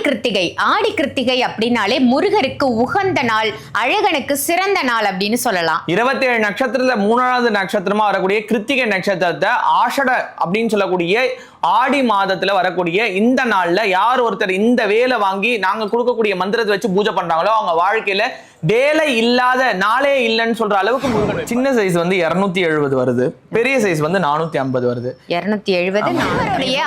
கிருத்திகை ஆடி கிருத்திகை அப்படின்னாலே முருகருக்கு உகந்த நாள் அழகனுக்கு சிறந்த நாள் அப்படின்னு சொல்லலாம். இருபத்தி ஏழு நட்சத்திரத்துல மூணாவது நட்சத்திரமா வரக்கூடிய கிருத்திகை நட்சத்திரத்தை ஆஷட அப்படின்னு சொல்லக்கூடிய ஆடி மாதத்துல வரக்கூடிய இந்த நாள்ல யார் ஒருத்தர் இந்த வேலை வாங்கி நாங்க கொடுக்கக்கூடிய மந்திரத்தை வச்சு பூஜை பண்றாங்களோ அவங்க வாழ்க்கையில வேலை இல்லாத நாளே இல்லைன்னு சொல்ற அளவுக்கு சின்ன சைஸ் வந்து இருநூத்தி எழுபது வருது. பெரிய சைஸ் வந்து நானூத்தி ஐம்பது வருது. இருநூத்தி எழுபது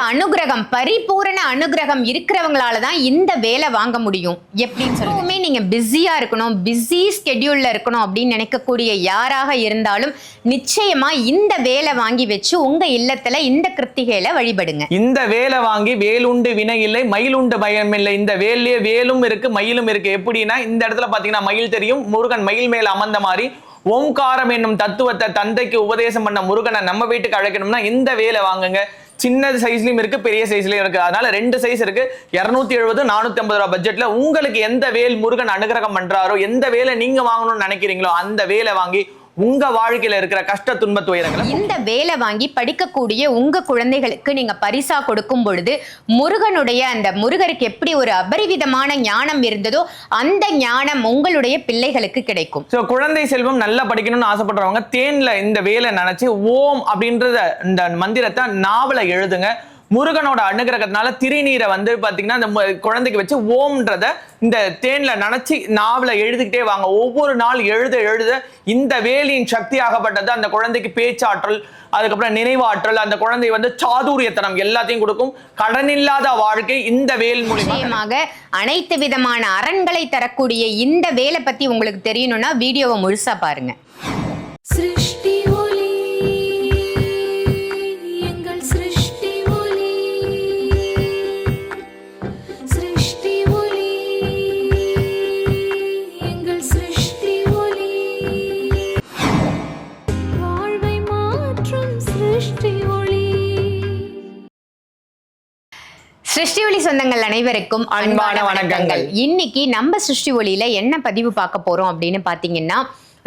அனுகிரகம் பரிபூரண அனுகிரகம் இருக்கிறவங்களால தான் இந்த வேலை வாங்க முடியும். எப்படின்னு சொல்லுமே நீங்க பிஸியா இருக்கணும் பிஸி ஸ்கெடியூல்ல இருக்கணும் அப்படின்னு நினைக்கக்கூடிய யாராக இருந்தாலும் நிச்சயமா இந்த வேலை வாங்கி வச்சு உங்க இல்லத்துல இந்த கிருத்திகையில பயன்படுங்க. இந்த வேலை வாங்கி வேலுண்டு வினை இல்லை மயிலுண்டு பயம் இல்லை. இந்த வேலையே வேலும் இருக்கு மயிலும் இருக்கு. எப்படின்னா இந்த இடத்துல பாத்தீங்கன்னா மயில் தெரியும். முருகன் மயில் மேல் அமர்ந்த மாதிரி ஓம்காரம் என்னும் தத்துவத்தை தந்தைக்கு உபதேசம் பண்ண முருகனை நம்ம வீட்டுக்கு அழைக்கணும்னா இந்த வேலை வாங்குங்க. சின்ன சைஸ்லயும் இருக்கு பெரிய சைஸ்லயும் இருக்கு. அதனால ரெண்டு சைஸ் இருக்கு. இருநூத்தி எழுபது நானூத்தி ஐம்பது ரூபாய் பட்ஜெட்ல உங்களுக்கு எந்த வேல் முருகன் அனுகிரகம் பண்றாரோ எந்த வேலை நீங்க வாங்கணும்னு நினைக்கிறீங்களோ அந்த வேலை வாங்கி உங்க வாழ்க்கையில இருக்கிற கஷ்ட துன்ப துயரங்களை இந்த வேலை வாங்கி படிக்கக்கூடிய உங்க குழந்தைகளுக்கு நீங்க பரிசா கொடுக்கும் பொழுது முருகனுடைய அந்த முருகருக்கு எப்படி ஒரு அபரிவிதமான ஞானம் இருந்ததோ அந்த ஞானம் உங்களுடைய பிள்ளைகளுக்கு கிடைக்கும். ஸோ குழந்தை செல்வம் நல்லா படிக்கணும்னு ஆசைப்படுறவங்க தேன்ல இந்த வேலை நினைச்சு ஓம் அப்படின்றத இந்த மந்திரத்தை நாவல எழுதுங்க. முருகனோட அனுகிரகத்தினால திருநீரை வந்து பாத்தீங்கன்னா இந்த மு- குழந்தைக்கு வச்சு ஓம்ன்றத இந்த தேன்ல நினைச்சு நாவல எழுதிக்கிட்டே வாங்க. ஒவ்வொரு நாள் எழுத எழுத இந்த வேலியின் சக்தியாகப்பட்டது அந்த குழந்தைக்கு பேச்சாற்றல் அதுக்கப்புறம் நினைவாற்றல் அந்த குழந்தை வந்து சாதுரியத்தனம் எல்லாத்தையும் கொடுக்கும். கடனில்லாத வாழ்க்கை இந்த வேல் மூலியமா நிச்சயமாக அனைத்து விதமான அரண்களை தரக்கூடிய இந்த வேலை பத்தி உங்களுக்கு தெரியணும்னா வீடியோவை முழுசா பாருங்க. சிருஷ்டி சிருஷ்டி ஒளி சொந்தங்கள் அனைவருக்கும் அன்பான வணக்கங்கள். இன்னைக்கு நம்ம சிருஷ்டி ஒளியில என்ன பதிவு பார்க்க போறோம் அப்படின்னு பாத்தீங்கன்னா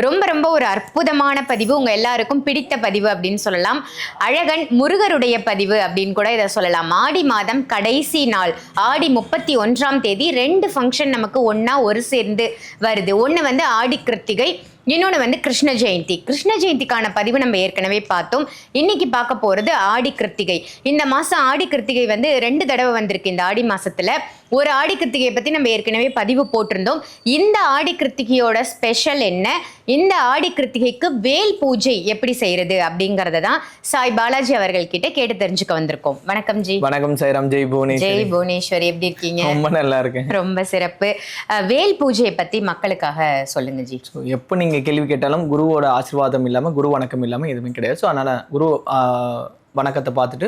ரொம்ப ரொம்ப ஒரு அற்புதமான பதிவு உங்க எல்லாருக்கும் பிடித்த பதிவு அப்படின்னு சொல்லலாம். அழகன் முருகருடைய பதிவு அப்படின்னு கூட இதை சொல்லலாம். ஆடி மாதம் கடைசி நாள் ஆடி முப்பத்தி ஒன்றாம் தேதி ரெண்டு ஃபங்க்ஷன் நமக்கு ஒண்ணா ஒரு சேர்ந்து வருது. ஒண்ணு வந்து ஆடி கிருத்திகை இன்னொன்று வந்து கிருஷ்ண ஜெயந்தி. கிருஷ்ண ஜெயந்திக்கான பதிவு நம்ம ஏற்கனவே பார்த்தோம். இன்னைக்கு பார்க்க போகிறது ஆடி கிருத்திகை. இந்த மாதம் ஆடி கிருத்திகை வந்து ரெண்டு தடவை வந்திருக்கு இந்த ஆடி மாதத்தில் ஒரு ஆடி கிருத்திகையை பற்றி நம்ம ஏற்கனவே பதிவு போட்டிருந்தோம். இந்த ஆடி கிருத்திகையோட ஸ்பெஷல் என்ன? இந்த ஆடி கிருத்திகைக்கு வேல் பூஜை எப்படி செய்யறது அப்படிங்கறத தான் சாய் பாலாஜி அவர்கள் கிட்ட கேட்டு தெரிஞ்சுக்க வந்திருக்கோம். வணக்கம் ஜி. வணக்கம் சைராம். ஜெய் புவனேஸ்வரி. ஜெய் புவனேஸ்வரி எப்படி இருக்கீங்க? ரொம்ப நல்லா இருக்கேன். ரொம்ப சிறப்பு. வேல் பூஜையை பத்தி மக்களுக்காக சொல்லுங்க ஜி. எப்போ நீங்கள் கேள்வி கேட்டாலும் குருவோட ஆசீர்வாதம் இல்லாமல் குரு வணக்கம் இல்லாமல் எதுவுமே கிடையாது. ஸோ அதனால் குரு வணக்கத்தை பார்த்துட்டு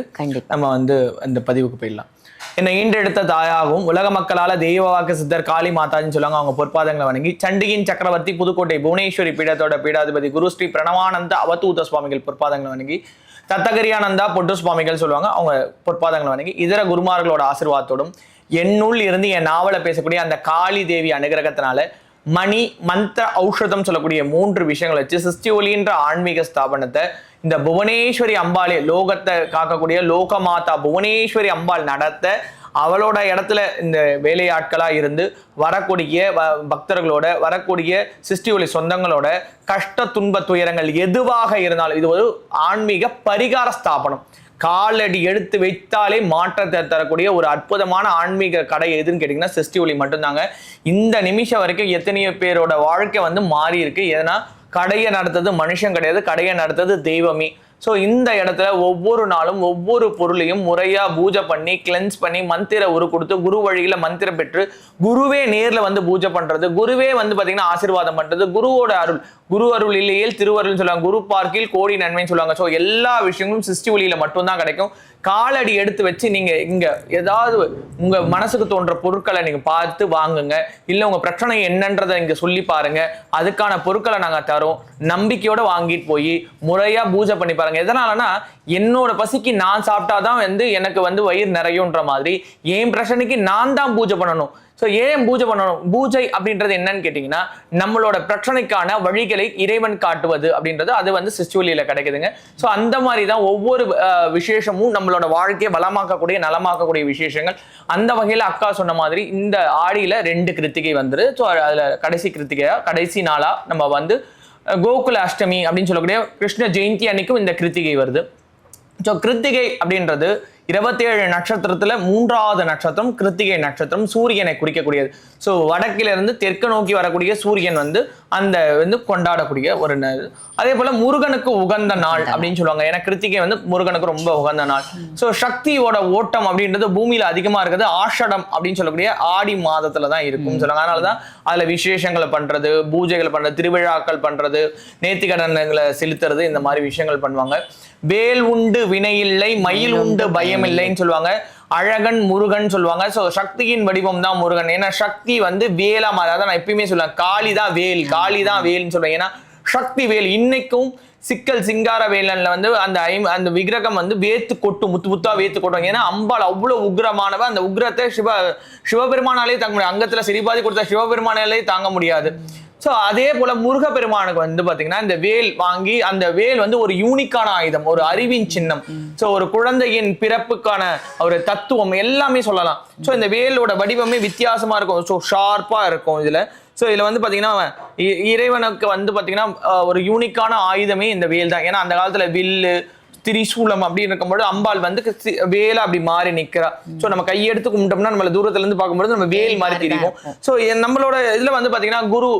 நம்ம வந்து இந்த பதிவுக்கு போயிடலாம். என்னை ஈண்டெடுத்த தாயாகவும் உலக மக்களால் தெய்வ வாக்கு சித்தர் காளி மாதாஜின்னு சொல்லுவாங்க. அவங்க பொற்பாதங்களை வணங்கி சண்டிகின் சக்கரவர்த்தி புதுக்கோட்டை புவனேஸ்வரி பீடத்தோட பீடாதிபதி குரு ஸ்ரீ பிரணவானந்த அவதூத சுவாமிகள் பொற்பாதங்களை வணங்கி தத்தகரியானந்தா பொட்டு சுவாமிகள் சொல்லுவாங்க. அவங்க பொற்பாதங்களை வணங்கி இதர குருமார்களோட ஆசிர்வாதத்தோடும் என்னுள் இருந்து என் நாவலை பேசக்கூடிய அந்த காளி தேவி அனுகிரகத்தினால மணி மந்திர ஔஷதம் சொல்லக்கூடிய மூன்று விஷயங்களை வச்சு சிஸ்டி ஒலின்ற ஆன்மீக ஸ்தாபனத்தை இந்த புவனேஸ்வரி அம்பாளே லோகத்தை காக்கக்கூடிய லோகமாதா புவனேஸ்வரி அம்பாள் நடத்த அவளோட இடத்துல இந்த வேலையாட்களாக இருந்து வரக்கூடிய வ- பக்தர்களோட வரக்கூடிய சிஸ்டி ஒலி சொந்தங்களோட கஷ்ட துன்ப துயரங்கள் எதுவாக இருந்தாலும் இது ஒரு ஆன்மீக பரிகார ஸ்தாபனம். காலடி எடுத்து வைத்தாலே மாற்றத்தை தரக்கூடிய ஒரு அற்புதமான ஆன்மீக கடை எதுன்னு கேட்டிங்கன்னா சிஸ்டி ஒளி மட்டும்தாங்க. இந்த நிமிஷம் வரைக்கும் எத்தனையோ பேரோட வாழ்க்கை வந்து மாறி இருக்கு ஏன்னா கடையை நடத்தது மனுஷன் கிடையாது கடையை நடத்தது தெய்வமே. ஸோ இந்த இடத்துல ஒவ்வொரு நாளும் ஒவ்வொரு பொருளையும் முறையாக பூஜை பண்ணி கிளென்ஸ் பண்ணி மந்திர உரு கொடுத்து குரு வழியில் மந்திரம் பெற்று குருவே நேரில் வந்து பூஜை பண்ணுறது குருவே வந்து பார்த்திங்கன்னா ஆசீர்வாதம் பண்ணுறது குருவோட அருள் குரு அருள் இல்லையே திருவருள்னு சொல்லுவாங்க குரு பார்க்கில் கோடி நன்மைன்னு சொல்லுவாங்க. ஸோ எல்லா விஷயங்களும் சிருஷ்டி ஒளியில் மட்டும்தான் கிடைக்கும். காலடி எடுத்து வச்சு நீங்க இங்க ஏதாவது உங்க மனசுக்கு தோன்ற பொருட்களை நீங்க பார்த்து வாங்குங்க. இல்ல உங்க பிரச்சனை என்னன்றதை இங்க சொல்லி பாருங்க. அதுக்கான பொருட்களை நாங்க தரோம். நம்பிக்கையோட வாங்கிட்டு போய் முறையா பூஜை பண்ணி பாருங்க. எதனாலனா என்னோட பசிக்கு நான் சாப்பிட்டாதான் வந்து எனக்கு வந்து வயிறு நிறையுன்ற மாதிரி என் பிரச்சனைக்கு நான் தான் பூஜை பண்ணணும். ஸோ ஏன் பூஜை பண்ணணும்? பூஜை அப்படின்றது என்னன்னு கேட்டிங்கன்னா நம்மளோட பிரச்சனைக்கான வழிகளை இறைவன் காட்டுவது அப்படின்றது அது வந்து சிஸ்டுவலியில் கிடைக்குதுங்க. ஸோ அந்த மாதிரி தான் ஒவ்வொரு விசேஷமும் நம்மளோட வாழ்க்கையை வளமாக்கக்கூடிய நலமாக்கக்கூடிய விசேஷங்கள். அந்த வகையில் அக்கா சொன்ன மாதிரி இந்த ஆடியில் ரெண்டு கிருத்திகை வந்துரு. ஸோ அதில் கடைசி கிருத்திகையாக கடைசி நாளாக நம்ம வந்து கோகுல அஷ்டமி அப்படின்னு சொல்லக்கூடிய கிருஷ்ண ஜெயந்தி அன்னைக்கும் இந்த கிருத்திகை வருது. ஸோ கிருத்திகை அப்படின்றது இருபத்தேழு நட்சத்திரத்துல மூன்றாவது நட்சத்திரம் கிருத்திகை நட்சத்திரம் சூரியனை குறிக்கக்கூடியது. ஸோ வடக்கில இருந்து தெற்கு நோக்கி வரக்கூடிய சூரியன் வந்து அந்த வந்து கொண்டாடக்கூடிய ஒரு அதே போல முருகனுக்கு உகந்த நாள் அப்படின்னு சொல்லுவாங்க. ஏன்னா கிருத்திகை வந்து முருகனுக்கு ரொம்ப உகந்த நாள். ஸோ சக்தியோட ஓட்டம் அப்படின்றது பூமியில அதிகமா இருக்குது. ஆஷடம் அப்படின்னு சொல்லக்கூடிய ஆடி மாதத்துல தான் இருக்கும் சொல்லுவாங்க. அதனால தான் அதுல விசேஷங்களை பண்றது பூஜைகள் பண்றது திருவிழாக்கள் பண்றது நேர்த்திக்கடன்களை செலுத்துறது இந்த மாதிரி விஷயங்கள் பண்ணுவாங்க. வேல் உண்டு வினையில்லை மயில் உண்டு பயமில்லைன்னு சொல்லுவாங்க. அழகன் முருகன் சொல்லுவாங்க. ஸோ சக்தியின் வடிவம் தான் முருகன். ஏன்னா சக்தி வந்து வேலா அதான் நான் எப்பயுமே சொல்லுவேன். காளி தான் வேல். காளி தான் வேல்னு சொல்லுவேன். ஏன்னா சக்தி வேல். இன்னைக்கும் சிக்கல் சிங்கார வேலன்ல வந்து அந்த ஐம் அந்த விக்கிரகம் வந்து வேத்து கொட்டும் முத்து முத்தா வேத்து கொட்டும் ஏன்னா அம்பாள் அவ்வளவு உக்ரமானவ. அந்த உக்ரத்தை சிவ சிவபெருமானாலே தாங்க முடியாது. அங்கத்துல சிரிபாதி கொடுத்த சிவபெருமானாலே தாங்க முடியாது. ஸோ அதே போல முருகப்பெருமானுக்கு வந்து பாத்தீங்கன்னா இந்த வேல் வாங்கி அந்த வேல் வந்து ஒரு யூனிக்கான ஆயுதம் ஒரு அறிவின் சின்னம். ஸோ ஒரு குழந்தையின் பிறப்புக்கான ஒரு தத்துவம் எல்லாமே சொல்லலாம். ஸோ இந்த வேலோட வடிவமே வித்தியாசமா இருக்கும். ஸோ ஷார்ப்பா இருக்கும் இதுல. ஸோ இதுல வந்து பாத்தீங்கன்னா இ- இறைவனுக்கு வந்து பாத்தீங்கன்னா அஹ், ஒரு யூனிக்கான ஆயுதமே இந்த வேல் தான். ஏன்னா அந்த காலத்துல வில்லு திரிசூலம் அப்படின்னு இருக்கும்போது அம்பாள் வந்து வேலா அப்படி மாறி நிக்கிறா. சோ நம்ம கையெடுத்து கும்பிட்டோம்னா நம்மள தூரத்துல இருந்து பார்க்கும்போது நம்ம வேல் மாதிரி தெரியும். சோ நம்மளோட இதுல வந்து பாத்தீங்கன்னா குரு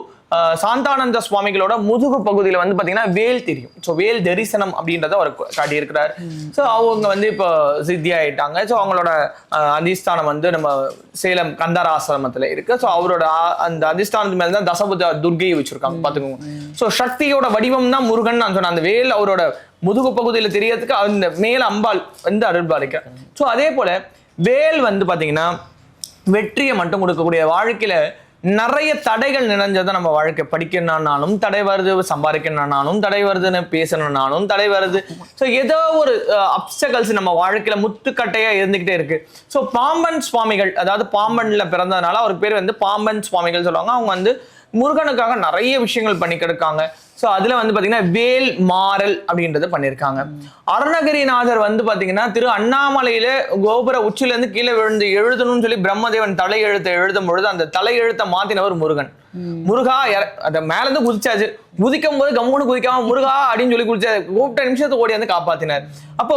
சாந்தானந்த சுவாமிகளோட முதுகு பகுதியில வந்து பாத்தீங்கன்னா வேல் தெரியும். சோ வேல் தரிசனம் அப்படின்றத அவர் காட்டியிருக்கிறார். சோ அவங்க வந்து இப்போ சித்தி ஆயிட்டாங்க சோ அவங்களோட அஹ், அதிஷ்டானம் வந்து நம்ம சேலம் கந்தார ஆசிரமத்துல இருக்கு. சோ அவரோட அந்த அதிஷ்டானத்து மேல தான் தசபுத துர்கையை வச்சிருக்காங்க. பாத்துக்கோங்க. சோ சக்தியோட வடிவம் தான் முருகன் நான் சொன்னேன். அந்த வேல் அவரோட முதுகு பகுதியில தெரியறதுக்கு அந்த மேல அம்பாள் வந்து அருள் பாலிக்கிறார் சோ அதே போல வேல் வந்து பாத்தீங்கன்னா வெற்றியை மட்டும் கொடுக்கக்கூடிய வாழ்க்கையில நிறைய தடைகள் நிறைஞ்சதை நம்ம வாழ்க்கை படிக்கணும்னாலும் தடை வருது சம்பாதிக்கணும்னாலும் தடை வருதுன்னு பேசணும்னாலும் தடை வருது. ஸோ ஏதோ ஒரு அப்சகல்ஸ் நம்ம வாழ்க்கையில முத்துக்கட்டையா இருந்துகிட்டே இருக்கு. ஸோ பாம்பன் சுவாமிகள் அதாவது பாம்பன்ல பிறந்ததுனால அவருக்கு பேர் வந்து பாம்பன் சுவாமிகள் சொல்லுவாங்க. அவங்க வந்து முருகனுக்காக நிறைய விஷயங்கள் பண்ணி கிடக்காங்க. ஸோ அதுல வந்து பாத்தீங்கன்னா வேல் மாறல் அப்படின்றத பண்ணியிருக்காங்க அருணகிரிநாதர் வந்து பாத்தீங்கன்னா திரு அண்ணாமலையில கோபுர உச்சில இருந்து கீழே விழுந்து எழுதணும்னு சொல்லி பிரம்மதேவன் தலை எழுத்தை எழுதும் பொழுது அந்த தலை எழுத்தை மாத்தினவர் முருகன். முருகா அந்த மேல இருந்து குதிச்சாச்சு. குதிக்கும் போது கம்முன்னு குதிக்காம முருகா அப்படின்னு சொல்லி குதிச்சாரு கூப்பிட்ட நிமிஷத்தை ஓடி வந்து காப்பாத்தினார். அப்போ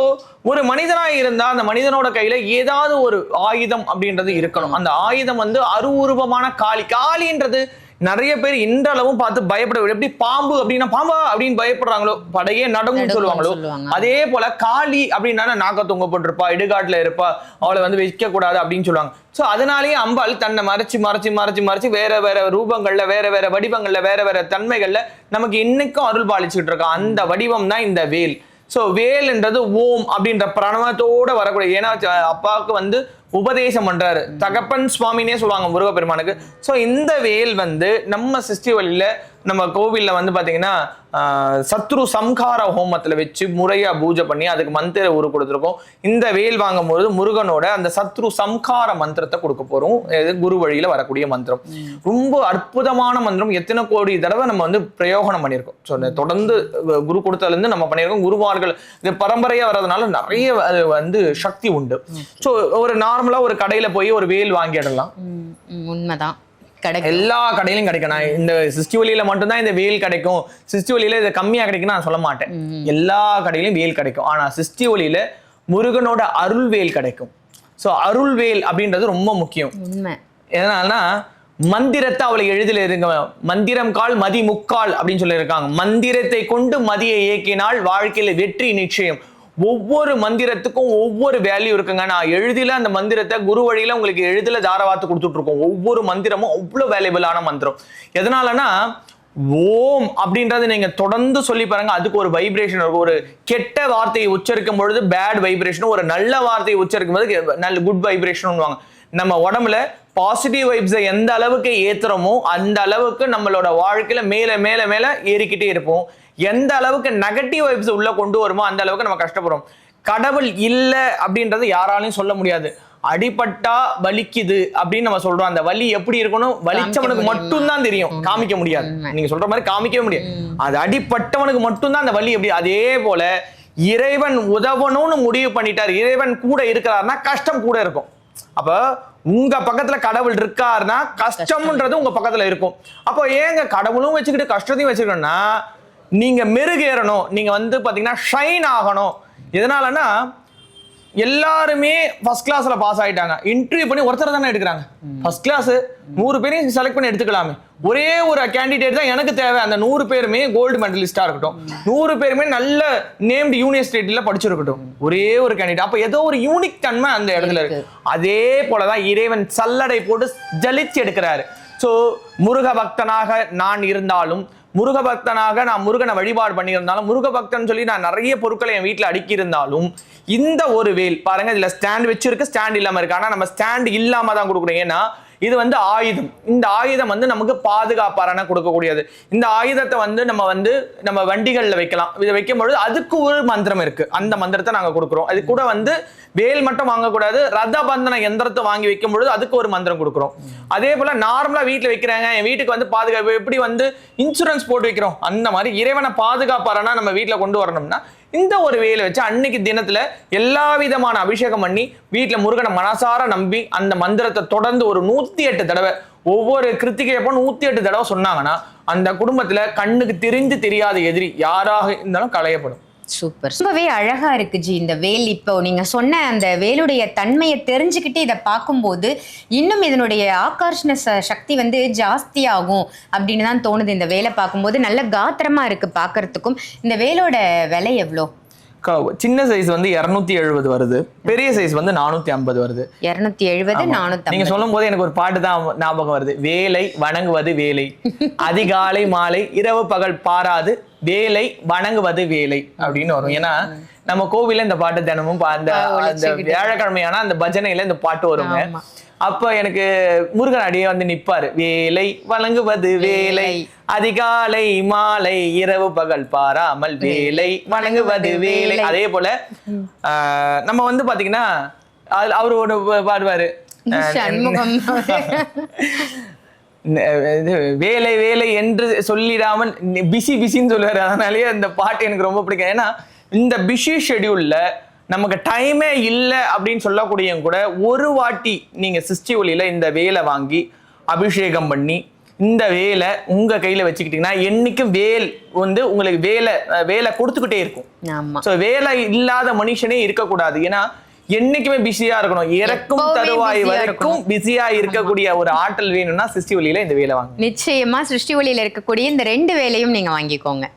ஒரு மனிதனா இருந்தா அந்த மனிதனோட கையில ஏதாவது ஒரு ஆயுதம் அப்படின்றது இருக்கணும். அந்த ஆயுதம் வந்து அருவுருவமான காளி. காளின்றது நிறைய பேர் இன்றளவும் பார்த்து பயப்பட எப்படி பாம்பு அப்படின்னா பாம்பா அப்படின்னு பயப்படுறாங்களோ படையே நடுங்கும் நடுங்கும்னு சொல்லுவாங்களோ சொல்லுவாங்க. அதே போல காளி அப்படின்னா நாக்க தொங்க போட்டிருப்பா இடுகாட்டுல இருப்பா அவளை வந்து வைக்க கூடாது அப்படின்னு சொல்லுவாங்க. சோ அதனாலேயே அம்பாள் தன்னை மறைச்சு மறைச்சு மறைச்சு மறைச்சு வேற வேற ரூபங்கள்ல வேற வேற வடிவங்கள்ல வேற வேற தன்மைகள்ல நமக்கு இன்னைக்கும் அருள் பாலிச்சுட்டு இருக்கா. அந்த வடிவம் தான் இந்த வேல். சோ வேல்ன்றது ஓம் அப்படின்ற பிரணவத்தோட வரக்கூடிய ஏன்னா அப்பாவுக்கு வந்து உபதேசம் பண்றாரு. தகப்பன் சுவாமினே சொல்லுவாங்க முருகப்பெருமானுக்கு. சோ இந்த வேல் வந்து நம்ம சிஸ்டி வழியில நம்ம கோவில்ல வந்து பாத்தீங்கன்னா ஆஹ், சத்ரு சம்ஹார ஹோமத்துல வச்சு முறையா பூஜை பண்ணி அதுக்கு மந்திர உரு கொடுத்துருக்கோம். இந்த வேல் வாங்கும்போது முருகனோட அந்த சத்ரு சம்ஹார மந்திரத்தை கொடுக்க போறோம். இது குரு வழியில வரக்கூடிய மந்திரம். ரொம்ப அற்புதமான மந்திரம். எத்தனை கோடி தடவை நம்ம வந்து பிரயோகனம் பண்ணியிருக்கோம். ஸோ தொடர்ந்து குரு கொடுத்ததுல இருந்து நம்ம பண்ணியிருக்கோம். குருமார்கள் இது பரம்பரையா வர்றதுனால நிறைய வந்து சக்தி உண்டு. ஸோ ஒரு நார்மலா ஒரு கடையில போய் ஒரு வேல் வாங்கிடலாம் உண்மைதான். கிடைக்கும். எல்லா கடையிலும் கிடைக்கும். நான் இந்த சிஸ்டி வழியில மட்டும்தான் இந்த வேல் கிடைக்கும். சிஸ்டி வழியில இது கம்மியா கிடைக்கும் நான் சொல்ல மாட்டேன். எல்லா கடையிலும் வேல் கிடைக்கும். ஆனா சிஸ்டி வழியில முருகனோட அருள் வேல் கிடைக்கும். ஸோ அருள் வேல் அப்படின்றது ரொம்ப முக்கியம். எதனாலனா மந்திரத்தை அவளை எழுதில இருங்க மந்திரம் கால் மதி முக்கால் அப்படின்னு சொல்லியிருக்காங்க. மந்திரத்தை கொண்டு மதியை இயக்கினால் வாழ்க்கையில வெற்றி நிச்சயம். ஒவ்வொரு மந்திரத்துக்கும் ஒவ்வொரு வேல்யூ இருக்குங்க. நான் எழுதில அந்த மந்திரத்தை குரு வழியில உங்களுக்கு எழுதில தாரவாத்து கொடுத்துட்டு இருக்கோம் ஒவ்வொரு மந்திரமும் அவ்வளோ வேல்யூபிளான மந்திரம். எதனாலனா ஓம் அப்படின்றத நீங்க தொடர்ந்து சொல்லி பாருங்க. அதுக்கு ஒரு வைப்ரேஷன் இருக்கும் ஒரு கெட்ட வார்த்தையை உச்சரிக்கும் பொழுது பேட் வைப்ரேஷனும் ஒரு நல்ல வார்த்தையை உச்சரிக்கும் போது நல்ல குட் வைப்ரேஷன் நம்ம உடம்புல பாசிட்டிவ் வைப்ஸை எந்த அளவுக்கு ஏத்துறோமோ அந்த அளவுக்கு நம்மளோட வாழ்க்கையில மேல மேல மேல ஏறிக்கிட்டே இருப்போம். எந்த அளவுக்கு நெகட்டிவ் வைப்ஸ் உள்ள கொண்டு வருமோ அந்த அளவுக்கு நம்ம கஷ்டப்படுறோம். கடவுள் இல்லை அப்படின்றது யாராலையும் சொல்ல முடியாது. அடிபட்டா வலிக்குது அப்படின்னு நம்ம சொல்றோம். அந்த வலி எப்படி இருக்கணும்? வலிச்சவனுக்கு? மட்டும்தான் தெரியும். காமிக்க முடியாது. நீங்க சொல்ற மாதிரி காமிக்கவே முடியாது. அது அடிப்பட்டவனுக்கு மட்டும்தான் அந்த வலி எப்படி அதே போல இறைவன் உதவணும்னு முடிவு பண்ணிட்டார். இறைவன் கூட இருக்கிறாருன்னா கஷ்டம் கூட இருக்கும். அப்ப உங்க பக்கத்துல கடவுள் இருக்காருன்னா கஷ்டம்ன்றது உங்க பக்கத்துல இருக்கும். அப்போ ஏங்க கடவுளும் வச்சுக்கிட்டு கஷ்டத்தையும் வச்சுக்கணும்னா நீங்க மெருகேறணும். நீங்க வந்து பாத்தீங்கன்னா ஷைன் ஆகணும். எதனாலன்னா எல்லாருமே ஃபர்ஸ்ட் கிளாஸ்ல பாஸ் ஆயிட்டாங்க. இன்டர்வியூ பண்ணி ஒருத்தர் தானே எடுக்கிறாங்க. ஃபர்ஸ்ட் கிளாஸ் நூறு பேரையும் செலக்ட் பண்ணி எடுத்துக்கலாமே. ஒரே ஒரு கேண்டிடேட் தான் எனக்கு தேவை. அந்த நூறு பேருமே கோல்டு மெடலிஸ்டா இருக்கட்டும். நூறு பேருமே நல்ல நேம்டு யூனிவர்சிட்டியில படிச்சிருக்கட்டும். ஒரே ஒரு கேண்டிடேட் அப்ப ஏதோ ஒரு யூனிக் தன்மை அந்த இடத்துல இருக்கு. அதே போலதான் இறைவன் சல்லடை போட்டு ஜலிச்சு எடுக்கிறாரு. சோ முருக பக்தனாக நான் இருந்தாலும் முருக பக்தனாக நான் முருகனை வழிபாடு பண்ணியிருந்தாலும் முருக பக்தன் சொல்லி நான் நிறைய பொருட்களை என் வீட்டில் அடுக்கி இருந்தாலும் இந்த ஒரு வேல் பாருங்க இதில் ஸ்டாண்ட் வச்சிருக்கு ஸ்டாண்ட் இல்லாமல் இருக்கு. ஆனால் நம்ம ஸ்டாண்ட் இல்லாமல் தான் கொடுக்குறோம் ஏன்னா இது வந்து ஆயுதம். இந்த ஆயுதம் வந்து நமக்கு பாதுகாப்பாரான கொடுக்கக்கூடியது. இந்த ஆயுதத்தை வந்து நம்ம வந்து நம்ம வண்டிகளில் வைக்கலாம். இதை வைக்கும் பொழுது அதுக்கு ஒரு மந்திரம் இருக்கு. அந்த மந்திரத்தை நாங்கள் கொடுக்குறோம். அது கூட வந்து வேல் மட்டும் வாங்கக்கூடாது ரத பந்தன எந்திரத்தை வாங்கி வைக்கும் பொழுது அதுக்கு ஒரு மந்திரம் கொடுக்குறோம். அதே போல நார்மலாக வீட்டில் வைக்கிறாங்க. என் வீட்டுக்கு வந்து பாதுகாப்பு எப்படி வந்து இன்சூரன்ஸ் போட்டு வைக்கிறோம்? அந்த மாதிரி இறைவனை பாதுகாப்பாரனா நம்ம வீட்டில் கொண்டு வரணும்னா இந்த ஒரு வேலை வச்சு அன்னைக்கு தினத்துல எல்லா விதமான அபிஷேகம் பண்ணி வீட்டுல முருகனை மனசார நம்பி அந்த மந்திரத்தை தொடர்ந்து ஒரு நூத்தி எட்டு தடவை ஒவ்வொரு கிருத்திகை அப்போ நூத்தி எட்டு தடவை சொன்னாங்கன்னா அந்த குடும்பத்துல கண்ணுக்கு தெரிஞ்சு தெரியாத எதிரி யாராக இருந்தாலும் களையப்படும். சூப்பர். ரொம்பவே அழகா இருக்கு ஜி இந்த வேல். இப்போ நீங்க சொன்ன அந்த வேலுடைய தன்மையை தெரிஞ்சுக்கிட்டு இதை பார்க்கும்போது இன்னும் இதனுடைய ஆகர்ஷண ச- சக்தி வந்து ஜாஸ்தியாகும் அப்படின்னு தான் தோணுது இந்த வேலை பார்க்கும்போது. நல்ல காத்திரமா இருக்கு பார்க்கறதுக்கும். இந்த வேலோட விலை எவ்வளோ? சின்ன சைஸ் வந்து இருநூத்தி எழுபது வருது. பெரிய சைஸ் வந்து நானூத்தி ஐம்பது வருது. இரநூத்தி எழுபது. நானூத்தி நீங்க சொல்லும் போது எனக்கு ஒரு பாட்டு தான் ஞாபகம் வருது. வேலை வணங்குவது வேலை. அதிகாலை மாலை இரவு பகல் பாராது. வேலை வணங்குவது வேலை அப்படின்னு வரும். ஏன்னா நம்ம கோவில்ல இந்த பாட்டு தினமும் அந்த அந்த. வியாழக்கிழமையானா அந்த பஜனையில இந்த பாட்டு வருங்க. அப்ப எனக்கு முருகன் அடியே வந்து நிப்பாரு. வேலை வணங்குவது வேலை. அதிகாலை மாலை இரவு பகல் பாராமல் வேலை. வணங்குவது வேலை. அதே போல ஆஹ், நம்ம வந்து பாத்தீங்கன்னா அவரு பா- பாடுவாரு. வேலை வேலை என்று சொல்லிடாமல் பிஸி பிஸின்னு சொல்லுவாரு. அதனாலயே அந்த பாட்டு எனக்கு ரொம்ப பிடிக்கும். ஏன்னா இந்த பிஸி ஷெட்யூல்ல நமக்கு டைமே இல்லை அப்படின்னு சொல்லக்கூடியவங்க கூட ஒரு வாட்டி நீங்க சிஸ்டி ஒலியில இந்த வேலை வாங்கி அபிஷேகம் பண்ணி இந்த வேலை உங்க கையில வச்சுக்கிட்டீங்கன்னா என்னைக்கும் வேல் வந்து உங்களுக்கு வேலை வேலை கொடுத்துக்கிட்டே இருக்கும். சோ வேலை இல்லாத மனுஷனே இருக்கக்கூடாது. ஏன்னா என்னைக்குமே பிஸியா இருக்கணும். இறக்கும் தருவாய் வரைக்கும் பிஸியா இருக்கக்கூடிய ஒரு ஆற்றல் வேணும்னா சிஸ்டி வழியில இந்த வேலை வாங்க நிச்சயமா சிருஷ்டி ஒளியில இருக்கக்கூடிய இந்த ரெண்டு வேலையும் நீங்க வாங்கிக்கோங்க.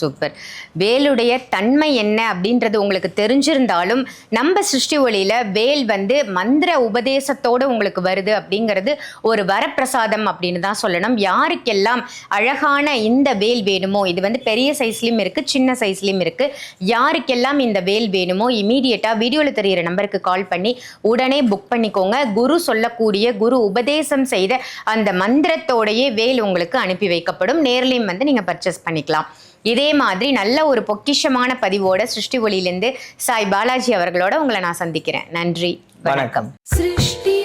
சூப்பர் வேலுடைய தன்மை என்ன அப்படின்றது உங்களுக்கு தெரிஞ்சிருந்தாலும் நம்ம சிருஷ்டி ஒளியில வேல் வந்து மந்திர உபதேசத்தோடு உங்களுக்கு வருது அப்படிங்கிறது ஒரு வரப்பிரசாதம் அப்படின்னு தான் சொல்லணும். யாருக்கெல்லாம் அழகான இந்த வேல் வேணுமோ இது வந்து பெரிய சைஸ்லையும் இருக்கு சின்ன சைஸ்லையும் இருக்கு யாருக்கெல்லாம் இந்த வேல் வேணுமோ இமீடியட்டா வீடியோவில் தெரியிற நம்பருக்கு கால் பண்ணி உடனே புக் பண்ணிக்கோங்க. குரு சொல்லக்கூடிய குரு உபதேசம் செய்த அந்த மந்திரத்தோடையே வேல் உங்களுக்கு அனுப்பி வைக்கப்படும். நேர்லையும் வந்து நீங்க பர்ச்சேஸ் பண்ணிக்கலாம். இதே மாதிரி நல்ல ஒரு பொக்கிஷமான பதிவோட சிருஷ்டி ஒளியிலேருந்து சாய் பாலாஜி அவர்களோட உங்களை நான் சந்திக்கிறேன். நன்றி. வணக்கம். சிருஷ்டி